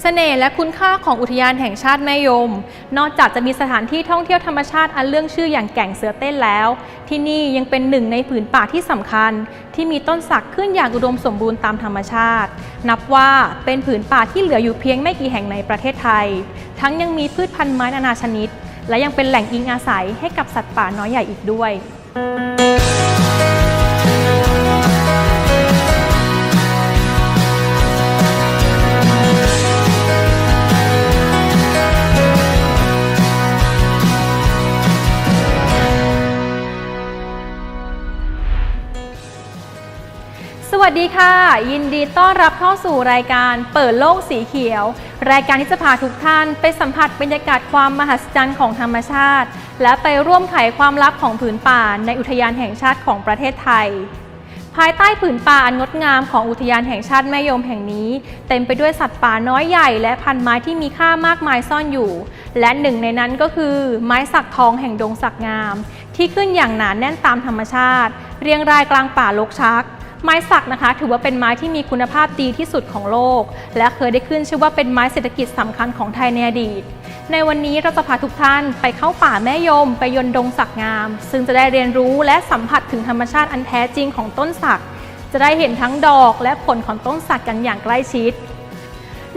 เสน่ห์และคุณค่าของอุทยานแห่งชาติแม่ยม นอกจากจะมีสถานที่ท่องเที่ยวธรรมชาติอันเรื่องชื่ออย่างแก่งเสือเต้นแล้ว ที่นี่ยังเป็นหนึ่งในผืนป่าที่สำคัญ ที่มีต้นสักขึ้นอย่างอุดมสมบูรณ์ตามธรรมชาติ นับว่าเป็นผืนป่าที่เหลืออยู่เพียงไม่กี่แห่งในประเทศไทย ทั้งยังมีพืชพันธุ์ไม้นานาชนิด และยังเป็นแหล่งอิงอาศัยให้กับสัตว์ป่าน้อยใหญ่อีกด้วย วัสดีค่ะ ยินดีต้อนรับเข้าสู่รายการเปิดโลกสีเขียว รายการที่จะพาทุกท่านไปสัมผัสบรรยากาศความมหัศจรรย์ของธรรมชาติ และไปร่วมไขความลับของผืนป่าในอุทยานแห่งชาติของประเทศไทย ภายใต้ผืนป่าอันงดงามของอุทยานแห่งชาติแม่ยมแห่งนี้ เต็มไปด้วยสัตว์ป่าน้อยใหญ่และพันไม้ที่มีค่ามากมายซ่อนอยู่ และหนึ่งในนั้นก็คือ ไม้สักทองแห่งดงสักงาม ที่ขึ้นอย่างหนาแน่นตามธรรมชาติ เรียงรายกลางป่าลกชัก ไม้สักนะคะ ถือว่าเป็นไม้ที่มีคุณภาพดีที่สุดของโลก และเคยได้ขึ้นชื่อว่าเป็นไม้เศรษฐกิจสำคัญของไทยในอดีต ในวันนี้เราจะพาทุกท่านไปเข้าป่าแม่ยม ไปยนดงสักงาม ซึ่งจะได้เรียนรู้และสัมผัสถึงธรรมชาติอันแท้จริงของต้นสัก จะได้เห็นทั้งดอกและผลของต้นสักกันอย่างใกล้ชิด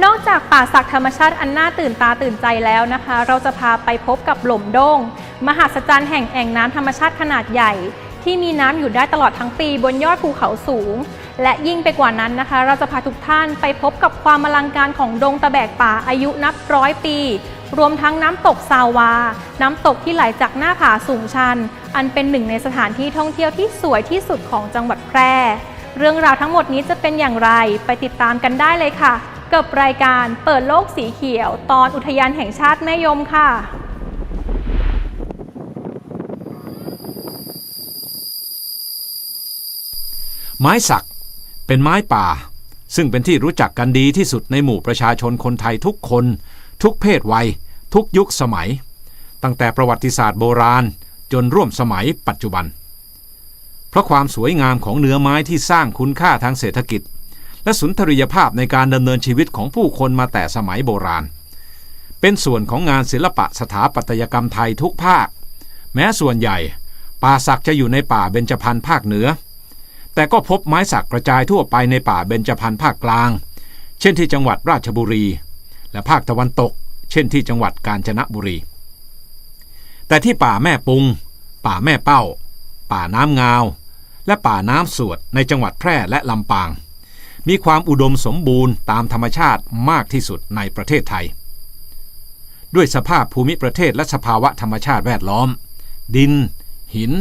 นอกจากป่าสักธรรมชาติอันน่าตื่นตาตื่นใจแล้วนะคะ เราจะพาไปพบกับหล่มดง มหัศจรรย์แห่งแอ่งน้ำธรรมชาติขนาดใหญ่ ที่มีน้ำอยู่ได้ตลอดทั้งปีบนยอดภูเขาสูง และยิ่งไปกว่านั้นนะคะ เราจะพาทุกท่านไปพบกับความอลังการของดงตะแบกป่าอายุนับร้อยปี รวมทั้งน้ำตกซาวา น้ำตกที่ไหลจากหน้าผาสูงชัน อันเป็นหนึ่งในสถานที่ท่องเที่ยวที่สวยที่สุดของจังหวัดแพร่ เรื่องราวทั้งหมดนี้จะเป็นอย่างไรไปติดตามกันได้เลยค่ะ กับรายการเปิดโลกสีเขียว ตอนอุทยานแห่งชาติแม่ยมค่ะ ไม้สัก เป็นไม้ป่า ซึ่งเป็นที่รู้จักกันดีที่สุดในหมู่ประชาชนคนไทยทุกคน ทุกเพศวัย ทุกยุคสมัย ตั้งแต่ประวัติศาสตร์โบราณจนร่วมสมัยปัจจุบัน เพราะความสวยงามของเนื้อไม้ที่สร้างคุณค่าทางเศรษฐกิจ และสุนทรียภาพในการดำเนินชีวิตของผู้คนมาแต่สมัยโบราณ เป็นส่วนของงานศิลปะสถาปัตยกรรมไทยทุกภาค แม้ส่วนใหญ่ ป่าสักจะอยู่ในป่าเบญจพรรณภาคเหนือ แต่ก็พบไม้สักกระจายทั่วไปในป่าเบญจพรรณภาคกลาง เช่นที่จังหวัดราชบุรี และภาคตะวันตก เช่นที่จังหวัดกาญจนบุรี แต่ที่ป่าแม่ปุง ป่าแม่เป้า ป่าน้ำงาว และป่าน้ำสวดในจังหวัดแพร่และลำปาง มีความอุดมสมบูรณ์ตามธรรมชาติมากที่สุดในประเทศไทย ด้วยสภาพภูมิประเทศและสภาวะธรรมชาติแวดล้อม ดิน หิน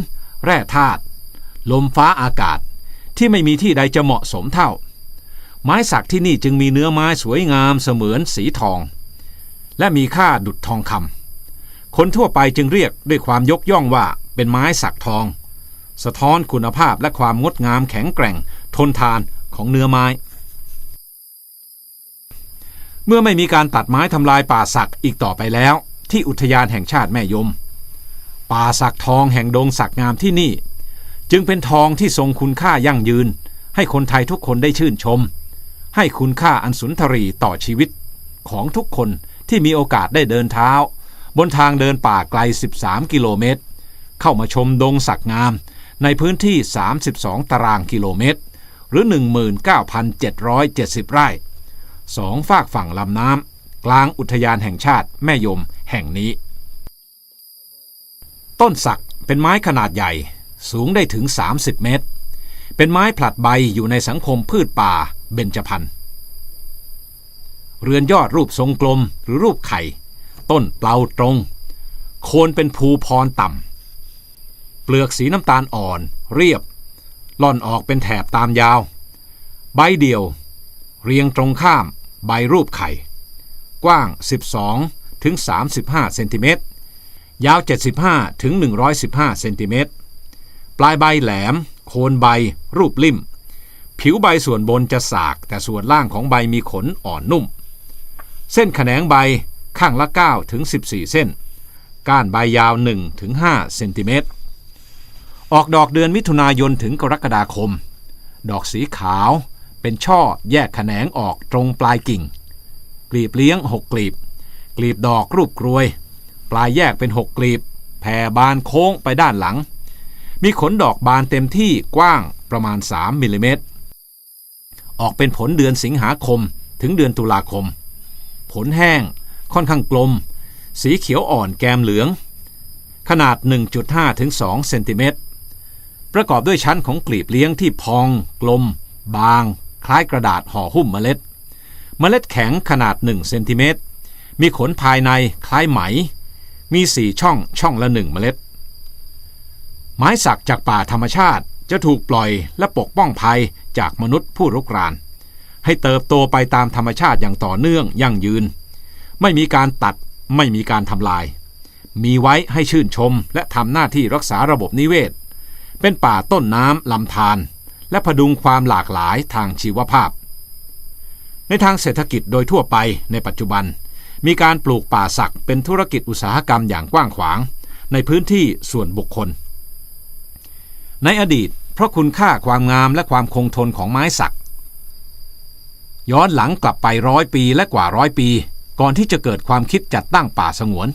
แร่ธาตุลมฟ้าอากาศ ที่ไม่มีที่ใดจะเหมาะสมเท่า ไม้สักที่นี่จึงมีเนื้อไม้สวยงามเสมือนสีทอง และมีค่าดุจทองคำคนทั่วไปจึงเรียกด้วยความยกย่องว่าเป็นไม้สักทอง สะท้อนคุณภาพและความงดงามแข็งแกร่ง ทนทานของเนื้อไม้ เมื่อไม่มีการตัดไม้ทำลายป่าสักอีกต่อไปแล้ว ที่อุทยานแห่งชาติแม่ยม ป่าสักทองแห่งดงสักงามที่นี่ จึงเป็นทองที่ทรงคุณค่ายั่งยืน ให้คนไทยทุกคนได้ชื่นชม ให้คุณค่าอันสุนทรีต่อชีวิต ของทุกคนที่มีโอกาสได้เดินเท้า บนทางเดินป่าไกล 13 กิโลเมตร เข้ามาชมดงสักงาม ในพื้นที่ 32 ตารางกิโลเมตร หรือ 19,770 ไร่สองฝากฝั่งลำน้ำกลางอุทยานแห่งชาติแม่ยมแห่งนี้ ต้นสักเป็นไม้ขนาดใหญ่ สูงได้ถึง 30 เมตร เป็นไม้ผลัดใบอยู่ในสังคมพืชป่าเบญจพรรณเรือนยอดรูปทรงกลมหรือรูปไข่ ต้นเปลาตรง โคนเป็นภูพรต่ำ เปลือกสีน้ำตาลอ่อน เรียบ ล่อนออกเป็นแถบตามยาว ใบเดียว เรียงตรงข้าม ใบรูปไข่ กว้าง 12 ถึง 35 เซนติเมตร ยาว 75 ถึง 115 เซนติเมตร ปลายใบแหลม โคนใบ รูปลิ่ม ผิวใบส่วนบนจะสาก แต่ส่วนล่างของใบมีขนอ่อนนุ่ม เส้นแขนงใบข้างละ 9 ถึง 14 เส้น ก้านใบยาว 1 ถึง 5 เซนติเมตร ออกดอกเดือนมิถุนายนถึงกรกฎาคม ดอกสีขาวเป็นช่อแยกแขนงออกตรงปลายกิ่ง กลีบเลี้ยง 6 กลีบ กลีบดอกรูปกรวย ปลายแยกเป็น 6 กลีบ แผ่บานโค้งไปด้านหลัง มีขนดอกบานเต็มที่กว้างประมาณ 3มิลลิเมตร ออกเป็นผลเดือนสิงหาคมถึงเดือนตุลาคม ผลแห้งค่อนข้างกลม สีเขียวอ่อนแกมเหลือง ขนาด 1.5ถึง2เซนติเมตร ประกอบด้วยชั้นของกลีบเลี้ยงที่พอง กลม บาง คล้ายกระดาษห่อหุ้มเมล็ด เมล็ดแข็งขนาด 1 เซนติเมตร มีขนภายในคล้ายไหม มี 4 ช่องช่องละ 1 เมล็ด ไม้สักจากป่าธรรมชาติจะถูกปล่อยและปกป้องภัยจากมนุษย์ผู้รุกราน ให้เติบโตไปตามธรรมชาติอย่างต่อเนื่องยั่งยืน ไม่มีการตัดไม่มีการทำลาย มีไว้ให้ชื่นชมและทำหน้าที่รักษาระบบนิเวศ เป็นป่าต้นน้ำลำธารและพดุงความหลากหลายทางชีวภาพ ในทางเศรษฐกิจโดยทั่วไปในปัจจุบัน มีการปลูกป่าสักเป็นธุรกิจอุตสาหกรรมอย่างกว้างขวาง ในพื้นที่ส่วนบุคคล ในอดีตเพราะคุณค่าความงามและความคงทนของไม้สัก ย้อนหลังกลับไปร้อยปีและกว่าร้อยปี ก่อนที่จะเกิดความคิดจัดตั้งป่าสงวน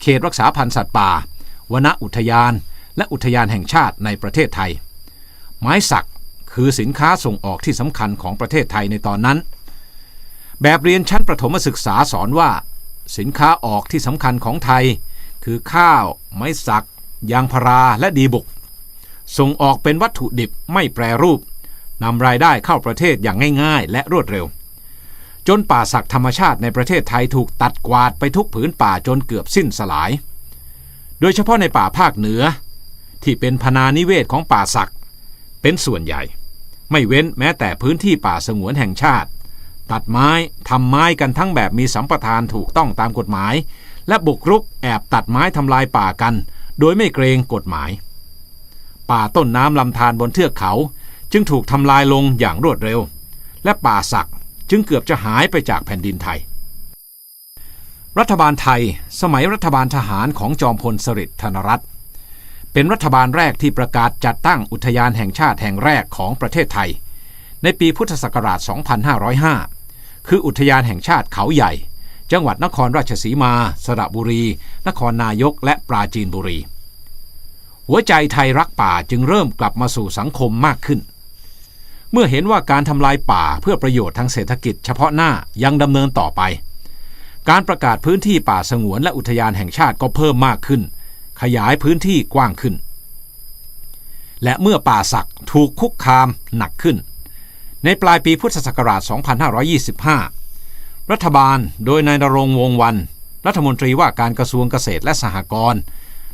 เขตรักษาพันธุ์สัตว์ป่า วนอุทยาน และอุทยานแห่งชาติในประเทศไทย ไม้สักคือสินค้าส่งออกที่สำคัญของประเทศไทยในตอนนั้น แบบเรียนชั้นประถมศึกษาสอนว่า สินค้าออกที่สำคัญของไทย คือข้าว ไม้สัก ยางพาราและดีบุก ส่งออกเป็นวัตถุดิบไม่แปรรูปนำรายได้เข้าประเทศอย่างง่าย ๆ และรวดเร็ว จนป่าสักธรรมชาติในประเทศไทยถูกตัดกวาดไปทุกผืนป่าจนเกือบสิ้นสลาย โดยเฉพาะในป่าภาคเหนือ ที่เป็นพนานิเวศของป่าสักเป็นส่วนใหญ่ ไม่เว้นแม้แต่พื้นที่ป่าสงวนแห่งชาติ ตัดไม้ทำไม้กันทั้งแบบมีสัมปทานถูกต้องตามกฎหมาย และบุกรุกแอบตัดไม้ทำลายป่ากัน โดยไม่เกรงกฎหมาย ป่าต้นน้ำลำธารบนเทือกเขา จึงถูกทำลายลงอย่างรวดเร็ว และป่าสักจึงเกือบจะหายไปจากแผ่นดินไทย รัฐบาลไทย สมัยรัฐบาลทหารของจอมพลสฤษดิ์ธนรัตน์เป็นรัฐบาลแรกที่ประกาศจัดตั้งอุทยานแห่งชาติแห่งแรกของประเทศไทย ในปีพุทธศักราช 2505 คืออุทยานแห่งชาติเขาใหญ่ จังหวัดนครราชสีมา สระบุรี นครนายก และปราจีนบุรี หัวใจไทยรักป่าจึงเริ่มกลับมาสู่สังคมมากขึ้น เมื่อเห็นว่าการทำลายป่าเพื่อประโยชน์ทางเศรษฐกิจเฉพาะหน้ายังดำเนินต่อไป การประกาศพื้นที่ป่าสงวนและอุทยานแห่งชาติก็เพิ่มมากขึ้น ขยายพื้นที่กว้างขึ้น และเมื่อป่าสักถูกคุกคามหนักขึ้น ในปลายปีพุทธศักราช 2525 รัฐบาลโดยนายนรงค์วงวัน รัฐมนตรีว่าการกระทรวงเกษตรและสหกรณ์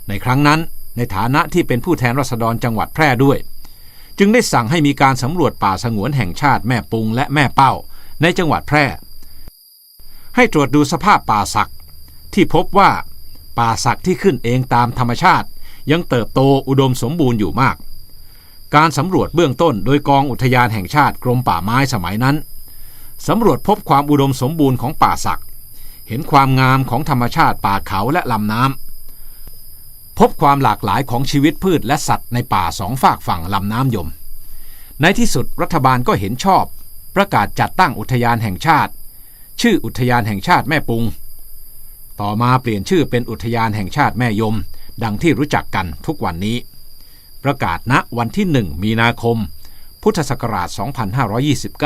ในครั้งนั้น ในฐานะที่เป็นผู้แทนราษฎรจังหวัดแพร่ด้วย จึงได้สั่งให้มีการสำรวจป่าสงวนแห่งชาติแม่ปุงและแม่เป้า ในจังหวัดแพร่ ให้ตรวจดูสภาพป่าสักที่พบว่าป่าสักที่ขึ้นเองตามธรรมชาติ ยังเติบโตอุดมสมบูรณ์อยู่มาก การสำรวจเบื้องต้นโดยกองอุทยานแห่งชาติกรมป่าไม้สมัยนั้นสำรวจพบความอุดมสมบูรณ์ของป่าสักเห็นความงามของธรรมชาติป่าเขาและลำน้ำ พบความหลากหลายของชีวิตพืชและสัตว์ในป่าสองฝากฝั่งลำน้ำยม ในที่สุดรัฐบาลก็เห็นชอบ ประกาศจัดตั้งอุทยานแห่งชาติ ชื่ออุทยานแห่งชาติแม่ปุง ต่อมาเปลี่ยนชื่อเป็นอุทยานแห่งชาติแม่ยม ดังที่รู้จักกันทุกวันนี้ ประกาศณวันที่1มีนาคม พุทธศักราช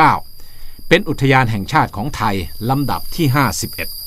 2529 เป็นอุทยานแห่งชาติของไทยลำดับที่ 51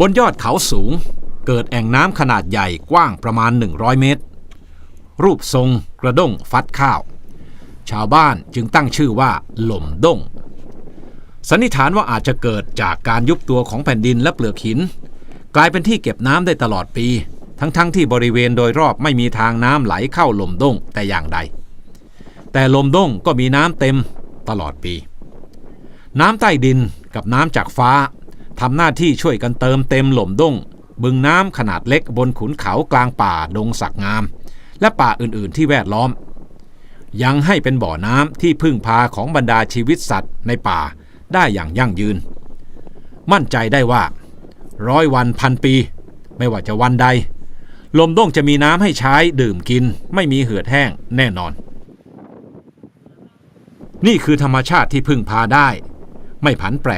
บนยอดเขาสูง เกิดแอ่งน้ำขนาดใหญ่กว้างประมาณ 100 เมตร รูปทรงกระด้งฟัดข้าว ชาวบ้านจึงตั้งชื่อว่า หล่มด้ง สันนิษฐานว่าอาจจะเกิดจากการยุบตัวของแผ่นดินและเปลือกหิน กลายเป็นที่เก็บน้ำได้ตลอดปี ทั้งๆทที่บริเวณโดยรอบไม่มีทางน้ำไหลเข้าหล่มด้งแต่อย่างใด แต่ลมด้งก็มีน้ำเต็มตลอดปี น้ำใต้ดินกับน้ำจากฟ้า ทำหน้าที่ช่วยกันเติมเต็มหล่มด้ง บึงน้ำขนาดเล็กบนขุนเขากลางป่าดงสักงาม และป่าอื่นๆที่แวดล้อม ยังให้เป็นบ่อน้ำที่พึ่งพาของบรรดาชีวิตสัตว์ในป่าได้อย่างยั่งยืน มั่นใจได้ว่า ร้อยวันพันปี ไม่ว่าจะวันใด ลมด้งจะมีน้ำให้ใช้ดื่มกิน ไม่มีเหือดแห้งแน่นอน นี่คือธรรมชาติที่พึ่งพาได้ ไม่ผันแปร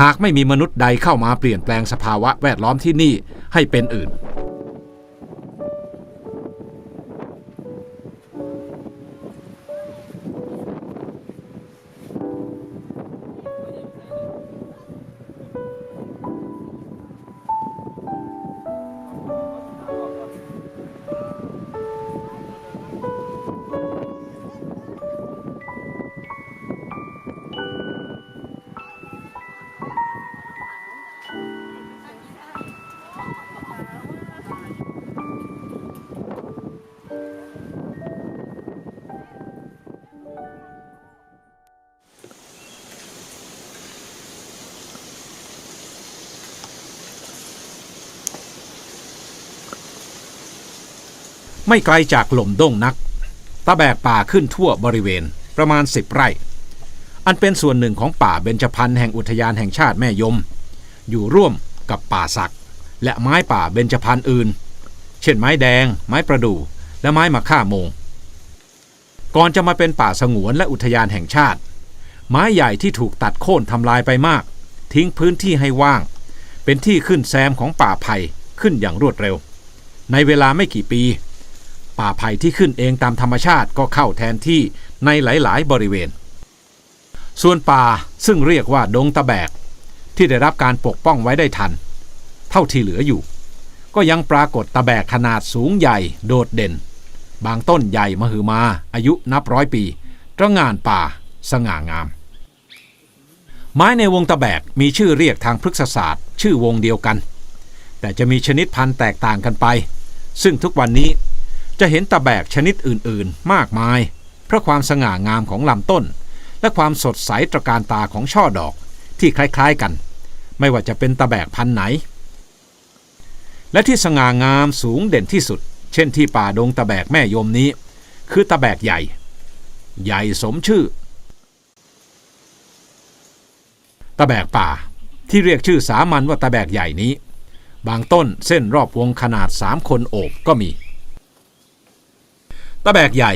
หากไม่มีมนุษย์ใดเข้ามาเปลี่ยนแปลงสภาวะแวดล้อมที่นี่ให้เป็นอื่น ไม่ไกลจากหล่มด้งนัก ตะแบกป่าขึ้นทั่วบริเวณประมาณ10ไร่ อันเป็นส่วนหนึ่งของป่าเบญจพรรณแห่งอุทยานแห่งชาติแม่ยม อยู่ร่วมกับป่าสัก และไม้ป่าเบญจพรรณอื่น เช่นไม้แดง ไม้ประดู่และไม้มะค่าโมง ก่อนจะมาเป็นป่าสงวนและอุทยานแห่งชาติ ไม้ใหญ่ที่ถูกตัดโค่นทำลายไปมาก ทิ้งพื้นที่ให้ว่าง เป็นที่ขึ้นแซมของป่าไผ่ขึ้นอย่างรวดเร็ว ในเวลาไม่กี่ปี ป่าไผ่ที่ขึ้นเองตามธรรมชาติก็เข้าแทนที่ในหลาย ๆ บริเวณ ส่วนป่าซึ่งเรียกว่าดงตะแบก ที่ได้รับการปกป้องไว้ได้ทัน เท่าที่เหลืออยู่ ก็ยังปรากฏตะแบกขนาดสูงใหญ่โดดเด่น บางต้นใหญ่มหึมา อายุนับร้อยปีตระงานป่า สง่างาม ไม้ในวงตะแบกมีชื่อเรียกทางพฤกษศาสตร์ ชื่อวงเดียวกัน แต่จะมีชนิดพันธุ์แตกต่างกันไป ซึ่งทุกวันนี้ จะเห็นตะแบกชนิดอื่นๆ มากมาย เพราะความสง่างามของลำต้น และความสดใสตระการตาของช่อดอกที่คล้ายๆกัน ไม่ว่าจะเป็นตะแบกพันธุ์ไหน และที่สง่างามสูงเด่นที่สุด เช่นที่ป่าดงตะแบกแม่ยมนี้ คือตะแบกใหญ่ ใหญ่สมชื่อ ตะแบกป่าที่เรียกชื่อสามัญว่าตะแบกใหญ่นี้ บางต้นเส้นรอบวงขนาดสามคนโอบก็มี ตะแบกใหญ่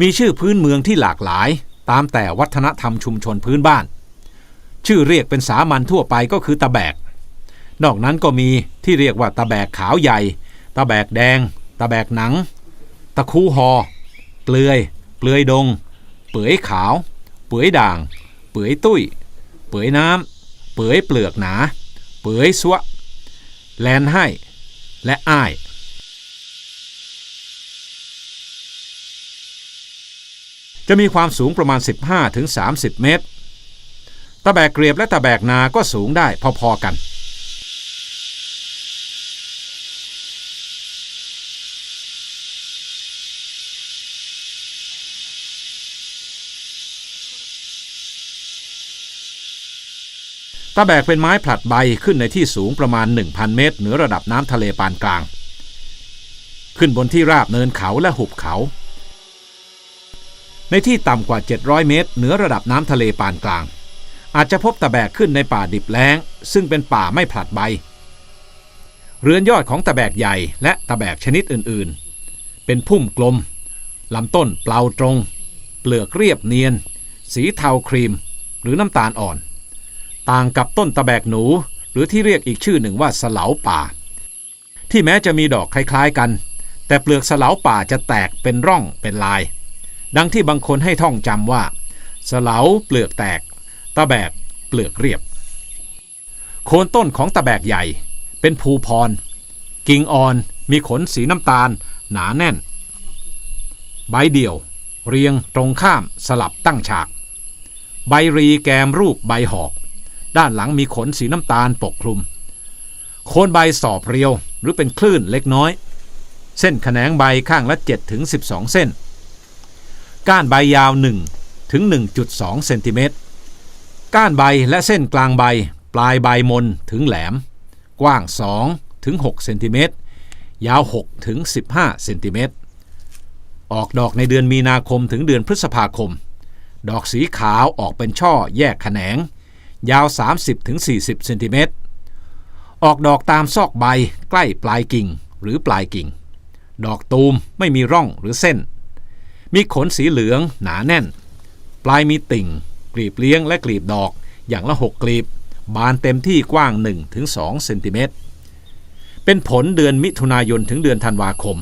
มีชื่อพื้นเมืองที่หลากหลาย ตามแต่วัฒนธรรมชุมชนพื้นบ้าน ชื่อเรียกเป็นสามัญทั่วไปก็คือตะแบก นอกนั้นก็มีที่เรียกว่าตะแบกขาวใหญ่ ตะแบกแดง ตะแบกหนัง ตะคูหอ เปลือย เปลือยดง เปือยขาว เปือยด่าง เปือยตุ้ย เปือยน้ำ เปือยเปลือกหนา เปือยสวะ แลนให้ และอ้าย จะมีความสูงประมาณ 15-30 เมตร ตะแบกเกรียบและตะแบกนาก็สูงได้พอๆกัน ตะแบกเป็นไม้ผลัดใบขึ้นในที่สูงประมาณ 1,000 เมตร เหนือระดับน้ำทะเลปานกลาง ขึ้นบนที่ราบเนินเขาและหุบเขา ในที่ต่ำกว่า 700 เมตร เหนือระดับน้ำทะเลปานกลาง อาจจะพบตะแบกขึ้นในป่าดิบแล้ง ซึ่งเป็นป่าไม่ผลัดใบ เรือนยอดของตะแบกใหญ่และตะแบกชนิดอื่นๆ เป็นพุ่มกลมลำต้นเปล่าตรง เปลือกเรียบเนียน สีเทาครีม หรือน้ำตาลอ่อน ต่างกับต้นตะแบกหนู หรือที่เรียกอีกชื่อหนึ่งว่าสลาป่า ที่แม้จะมีดอกคล้ายๆกัน แต่เปลือกสลาป่าจะแตกเป็นร่องเป็นลาย ดังที่บางคนให้ท่องจำว่า สลาเปลือกแตก ตะแบกเปลือกเรียบ โคนต้นของตะแบกใหญ่ เป็นภูพร กิ่งอ่อนมีขนสีน้ำตาล หนาแน่น ใบเดี่ยว เรียงตรงข้ามสลับตั้งฉาก ใบรีแกมรูปใบหอก ด้านหลังมีขนสีน้ำตาลปกคลุม โคนใบสอบเรียวหรือเป็นคลื่นเล็กน้อย เส้นแขนงใบข้างละ7ถึง12 เส้น ก้านใบยาว 1 ถึง 1.2 เซนติเมตร ก้านใบและเส้นกลางใบ ปลายใบมนถึงแหลม กว้าง 2 ถึง 6 เซนติเมตร ยาว 6 ถึง 15 เซนติเมตร ออกดอกในเดือนมีนาคมถึงเดือนพฤษภาคม ดอกสีขาวออกเป็นช่อแยกแขนง ยาว 30ถึง40 เซนติเมตร ออกดอกตามซอกใบใกล้ปลายกิ่งหรือปลายกิ่ง ดอกตูมไม่มีร่องหรือเส้น มีขนสีเหลืองหนาแน่น ปลายมีติ่ง กลีบเลี้ยงและกลีบดอก อย่างละ6กลีบ บานเต็มที่กว้าง 1-2เซนติเมตร เป็นผลเดือนมิถุนายนถึงเดือนธันวาคม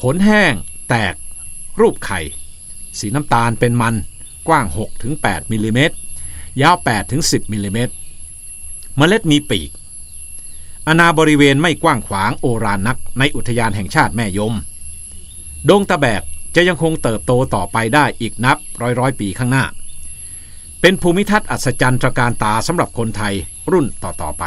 ผลแห้ง แตก รูปไข่ สีน้ำตาลเป็นมัน กว้าง 6-8มิลลิเมตร ยาว 8-10มิลลิเมตร เมล็ดมีปีกอนาบริเวณไม่กว้างขวางโอรานนักในอุทยานแห่งชาติแม่ยม ดงตะแบก จะยังคงเติบโตต่อไปได้อีกนับร้อยร้อยปีข้างหน้า เป็นภูมิทัศน์อัศจรรย์ตระการตาสำหรับคนไทยรุ่นต่อๆไป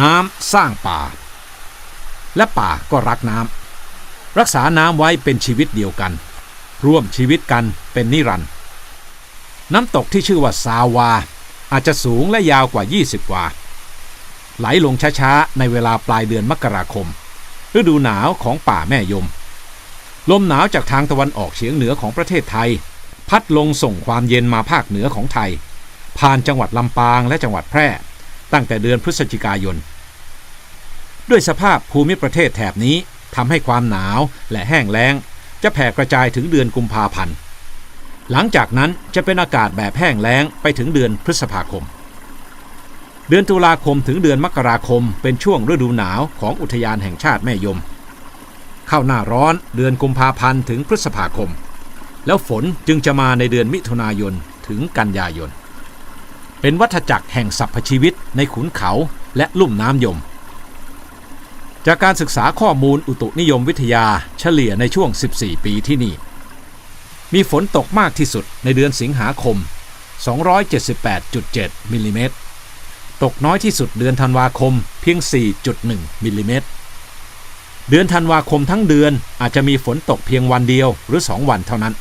น้ำสร้างป่า และป่าก็รักน้ำรักษาน้ำไว้เป็นชีวิตเดียวกัน ร่วมชีวิตกันเป็นนิรันดร์น้ำตกที่ชื่อว่าซาวา อาจจะสูงและยาวกว่า 20 กว่า ไหลลงช้าๆ ในเวลาปลายเดือนมกราคม ฤดูหนาวของป่าแม่ยม ลมหนาวจากทางตะวันออกเฉียงเหนือของประเทศไทย พัดลงส่งความเย็นมาภาคเหนือของไทย ผ่านจังหวัดลำปางและจังหวัดแพร่ ตั้งแต่เดือนพฤศจิกายน ด้วยสภาพภูมิประเทศแถบนี้ทำให้ความหนาวและแห้งแล้ง จะแผ่กระจายถึงเดือนกุมภาพันธ์ หลังจากนั้นจะเป็นอากาศแบบแห้งแล้งไปถึงเดือนพฤษภาคม เดือนตุลาคมถึงเดือนมกราคมเป็นช่วงฤดูหนาวของอุทยานแห่งชาติแม่ยม เข้าหน้าร้อนเดือนกุมภาพันธ์ถึงพฤษภาคม แล้วฝนจึงจะมาในเดือนมิถุนายนถึงกันยายน เป็นวัฏจักรแห่งสรรพชีวิตในขุนเขาและลุ่มน้ำยม จากการศึกษาข้อมูลอุตุนิยมวิทยาเฉลี่ยในช่วง 14 ปีที่นี่ มีฝนตกมากที่สุดในเดือนสิงหาคม 278.7 มิลลิเมตร ตกน้อยที่สุดเดือนธันวาคมเพียง 4.1 มิลลิเมตร เดือนธันวาคมทั้งเดือนอาจจะมีฝนตกเพียงวันเดียวหรือ 2 วันเท่านั้น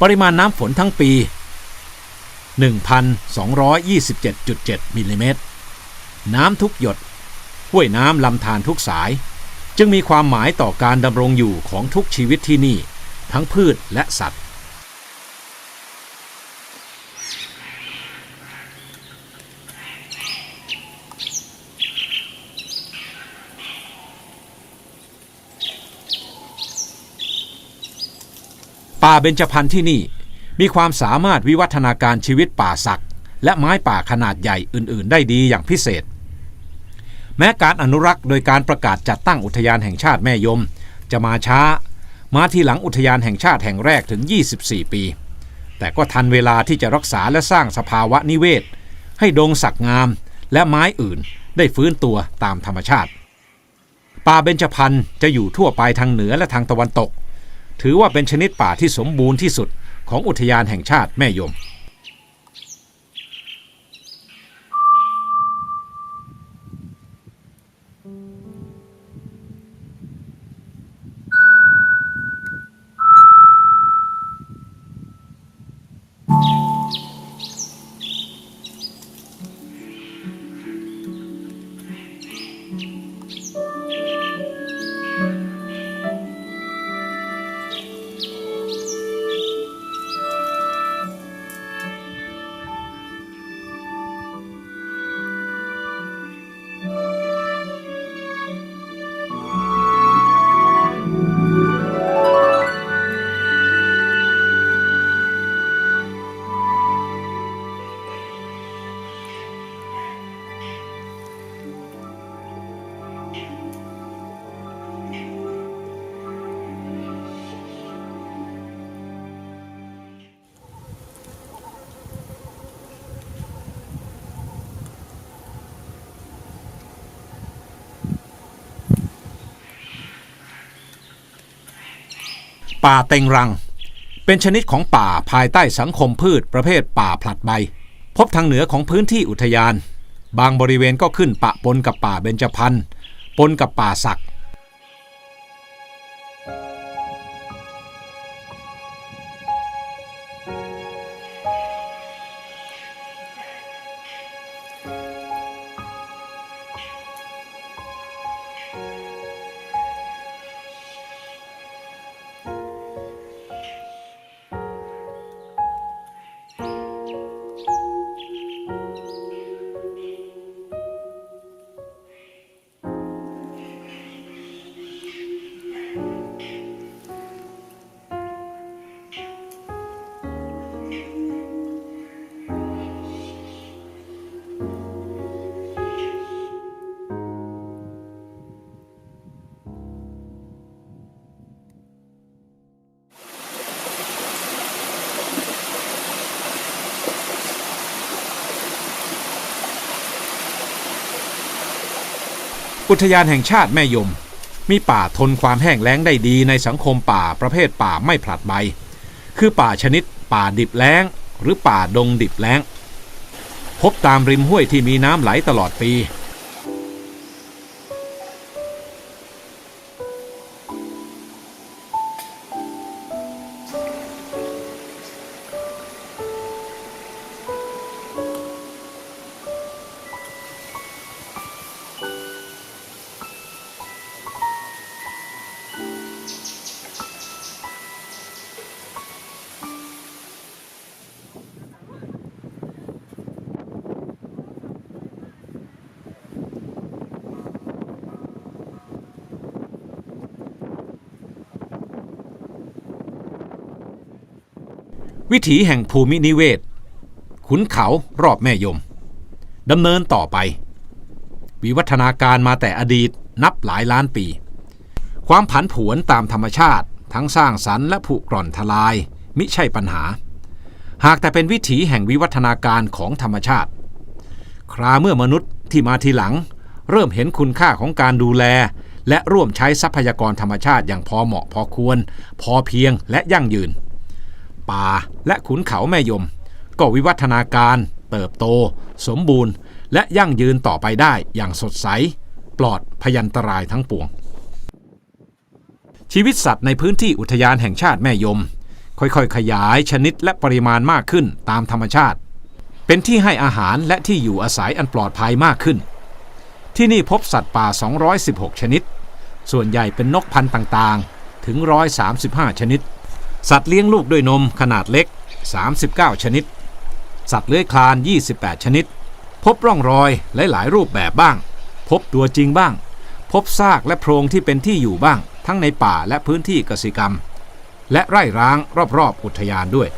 ปริมาณน้ำฝนทั้งปี 1,227.7 มิลลิเมตร น้ำทุกหยด ห้วยน้ำลำธารทุกสาย จึงมีความหมายต่อการดำรงอยู่ของทุกชีวิตที่นี่ ทั้งพืชและสัตว์ ป่าเบญจพรรณที่นี่ มีความสามารถวิวัฒนาการชีวิตป่าสักและไม้ป่าขนาดใหญ่อื่น ๆ ได้ดีอย่างพิเศษ แม้การอนุรักษ์โดยการประกาศจัดตั้งอุทยานแห่งชาติแม่ยม จะมาช้า มาทีหลังอุทยานแห่งชาติแห่งแรกถึง 24 ปี แต่ก็ทันเวลาที่จะรักษาและสร้างสภาวะนิเวศ ให้ดงสักงาม และไม้อื่นได้ฟื้นตัวตามธรรมชาติ ป่าเบญจพรรณจะอยู่ทั่วไปทางเหนือและทางตะวันตก ถือว่าเป็นชนิดป่าที่สมบูรณ์ที่สุด ของอุทยานแห่งชาติแม่ยม ป่าเต็งรัง เป็นชนิดของป่าภายใต้สังคมพืชประเภทป่าผลัดใบ พบทางเหนือของพื้นที่อุทยาน บางบริเวณก็ขึ้นปะปนกับป่าเบญจพรรณปนกับป่าสัก อุทยานแห่งชาติแม่ยม มีป่าทนความแห้งแล้งได้ดีในสังคมป่าประเภทป่าไม่ผลัดใบ คือป่าชนิดป่าดิบแล้ง หรือป่าดงดิบแล้ง พบตามริมห้วยที่มีน้ำไหลตลอดปี วิถีแห่งภูมินิเวศ ขุนเขารอบแม่ยมดำเนินต่อไป วิวัฒนาการมาแต่อดีตนับหลายล้านปี ความผันผวนตามธรรมชาติ ทั้งสร้างสรรค์และผุกร่อนทลาย มิใช่ปัญหา หากแต่เป็นวิถีแห่งวิวัฒนาการของธรรมชาติ คราเมื่อมนุษย์ที่มาทีหลัง เริ่มเห็นคุณค่าของการดูแล และร่วมใช้ทรัพยากรธรรมชาติอย่างพอเหมาะพอควร พอเพียงและยั่งยืน ป่า และขุนเขาแม่ยม ก็วิวัฒนาการ เติบโต สมบูรณ์ และยั่งยืนต่อไปได้อย่างสดใส ปลอดพยันตรายทั้งปวง ชีวิตสัตว์ในพื้นที่อุทยานแห่งชาติแม่ยม ค่อยๆ ขยายชนิดและปริมาณมากขึ้นตามธรรมชาติ เป็นที่ให้อาหารและที่อยู่อาศัยอันปลอดภัยมากขึ้น ที่นี่พบสัตว์ป่า 216 ชนิด ส่วนใหญ่เป็นนกพันธุ์ต่างๆ ถึง 135 ชนิด สัตว์เลี้ยงลูกด้วยนมขนาดเล็ก 39 ชนิด สัตว์เลื้อยคลาน 28 ชนิด พบร่องรอยหลาย ๆ รูปแบบบ้าง พบตัวจริงบ้าง พบซากและโพรงที่เป็นที่อยู่บ้าง ทั้งในป่าและพื้นที่กสิกรรม และไร่ร้างรอบ ๆ อุทยานด้วย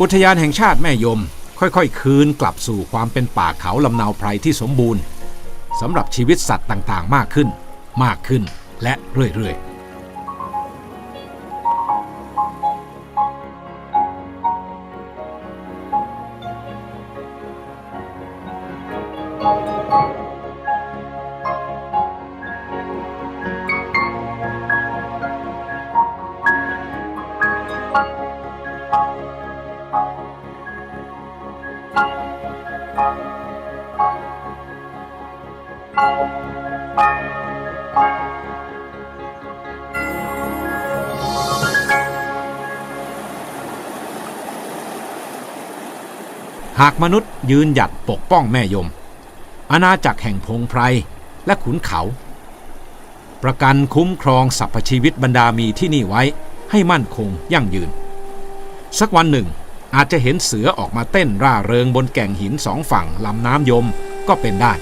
อุทยานแห่งชาติแม่ยม ค่อยๆ คืนกลับสู่ความเป็นป่าเขาลำนาวไพรที่สมบูรณ์สำหรับชีวิตสัตว์ต่างๆ มากขึ้น มากขึ้นและเรื่อยๆ หากมนุษย์ยืนหยัดปกป้องแม่ยม อาณาจักรแห่งพงไพรและขุนเขา ประกันคุ้มครองสรรพชีวิตบรรดามีที่นี่ไว้ให้มั่นคงยั่งยืน สักวันหนึ่งอาจจะเห็นเสือออกมาเต้นร่าเริงบนแก่งหินสองฝั่งลำน้ำยมก็เป็นได้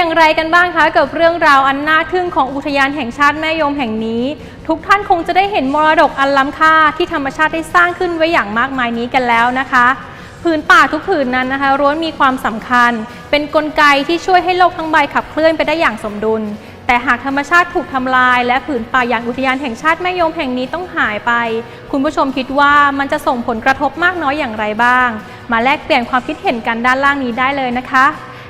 อย่างไรกันบ้างคะกับเรื่องราวอันน่าทึ่งของอุทยานแห่งชาติแม่ยมแห่งนี้ ทุกท่านคงจะได้เห็นมรดกอันล้ำค่าที่ธรรมชาติได้สร้างขึ้นไว้อย่างมากมายนี้กันแล้วนะคะผืนป่าทุกผืนนั้นนะคะล้วนมีความสำคัญ เป็นนกลไกที่ช่วยให้โลกทั้งใบขับเคลื่อนไปได้อย่างสมดุล แต่หากธรรมชาติถูกทำลาย และผืนป่าอย่างอุทยานแห่งชาติแม่ยมแห่งนี้ต้องหายไป คุณผู้ชมคิดว่ามันจะส่งผลกระทบมากน้อยอย่างไรบ้าง มาแลกเปลี่ยนความคิดเห็นกันด้านล่างนี้ได้เลยนะคะ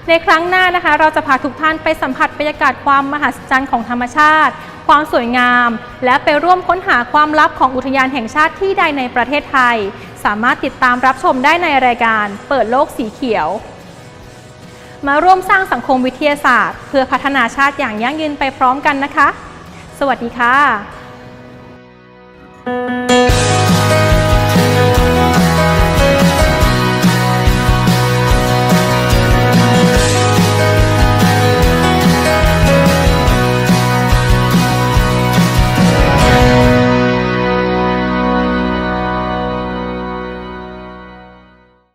ในครั้งหน้านะคะ เราจะพาทุกท่านไปสัมผัสบรรยากาศความมหัศจรรย์ของธรรมชาติ ความสวยงาม และไปร่วมค้นหาความลับของอุทยานแห่งชาติที่ใดในประเทศไทย สามารถติดตามรับชมได้ในรายการ เปิดโลกสีเขียว มาร่วมสร้างสังคมวิทยาศาสตร์ เพื่อพัฒนาชาติอย่างยั่งยืนไปพร้อมกันนะคะ สวัสดีค่ะ